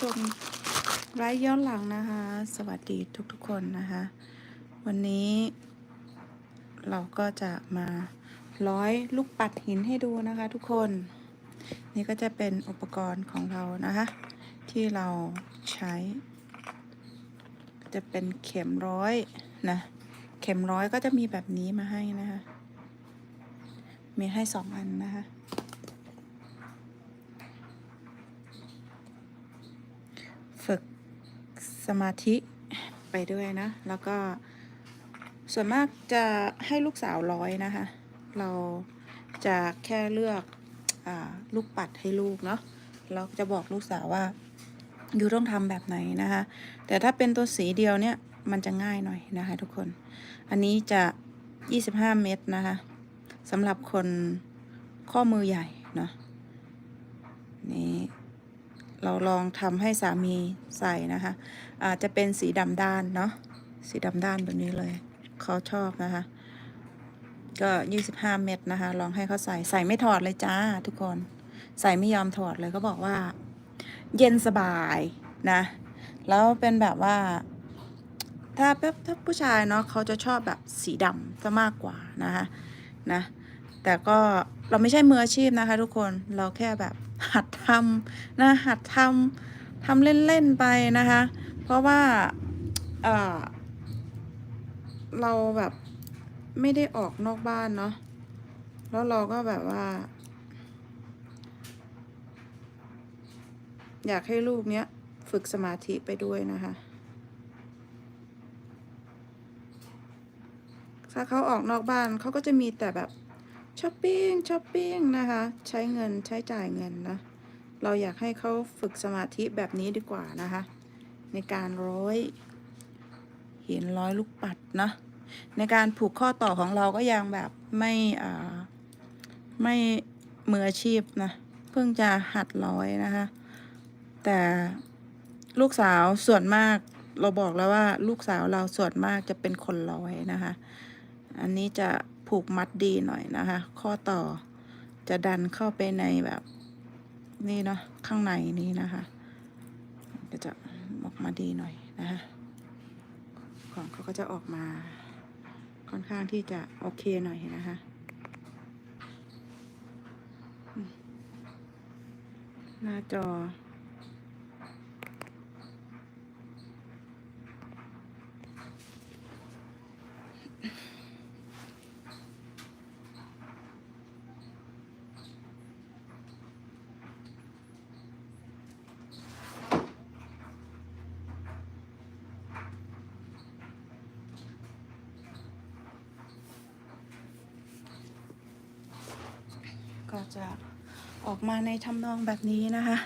ชมไลฟ์ย้อนหลังนะคะ สวัสดีทุกๆคนนะคะ วันนี้เราก็จะมาร้อยลูกปัดหินให้ดูนะคะ ทุกคน นี่ก็จะเป็นอุปกรณ์ของเรานะคะ ที่เราใช้ จะเป็นเข็มร้อยนะ เข็มร้อยก็จะมีแบบนี้มาให้นะคะ มีให้สองอันนะคะ ฝึกสมาธิไปด้วยนะ แล้วก็ส่วนมากจะให้ลูกสาวร้อยนะคะ เราจะแค่เลือกอลูกปัดให้ลูกเนาะเราจะบอกลูกสาวว่าอยู่ต้องทำแบบไหนนะคะ แต่ถ้าเป็นตัวสีเดียวเนี่ยมันจะง่ายหน่อยนะคะทุกคน อันนี้จะ 25 เม็ดนะคะสำหรับคนข้อมือใหญ่เนาะนี่ เราลองทำให้สามีใส่นะคะอาจจะเป็นสีดำด้านเนาะสีดำด้านแบบนี้เลยเขาชอบนะคะ ก็ 25 เม็ดนะคะ ลองให้เขาใส่ใส่ไม่ถอดเลยจ้า ทุกคนใส่ไม่ยอมถอดเลยเขาบอกว่า เย็นสบายนะ แล้วเป็นแบบว่า ถ้าถ้าผู้ชายเนาะเขาจะชอบแบบสีดำซะมากกว่านะคะนะ แต่ก็ เราไม่ใช่มืออาชีพนะคะ ทุกคนเราแค่แบบหัดทำนะหัดทำทำเล่น ๆ ไปนะคะ เพราะว่าเเราแบบไม่ได้ออกนอกบ้านเนาะแล้วเราก็แบบว่า อยากให้ลูกเนี้ยฝึกสมาธิไปด้วยนะคะ ถ้าเขาออกนอกบ้านเขาก็จะมีแต่แบบ ช้อปปิ้งช้อปปิ้งนะคะ ใช้เงินใช้จ่ายเงินนะ เราอยากให้เขาฝึกสมาธิแบบนี้ดีกว่านะคะ ในการร้อยหินร้อยลูกปัดนะ ในการผูกข้อต่อของเราก็ยังแบบไม่อ่าไม่มืออาชีพนะ เพิ่งจะหัดร้อยนะคะ แต่ลูกสาวส่วนมากเราบอกแล้วว่าลูกสาวเราส่วนมากจะเป็นคนร้อยนะคะ อันนี้จะ ผูกมัดดีหน่อยนะคะ ข้อต่อจะดันเข้าไปในแบบนี่เนาะข้างในนี้นะคะ ก็จะออกมาดีหน่อยนะคะของเขาก็จะออกมาค่อนข้างที่จะโอเคหน่อยนะคะหน้าจอ ก็จะออกมาในทำนองแบบนี้นะคะ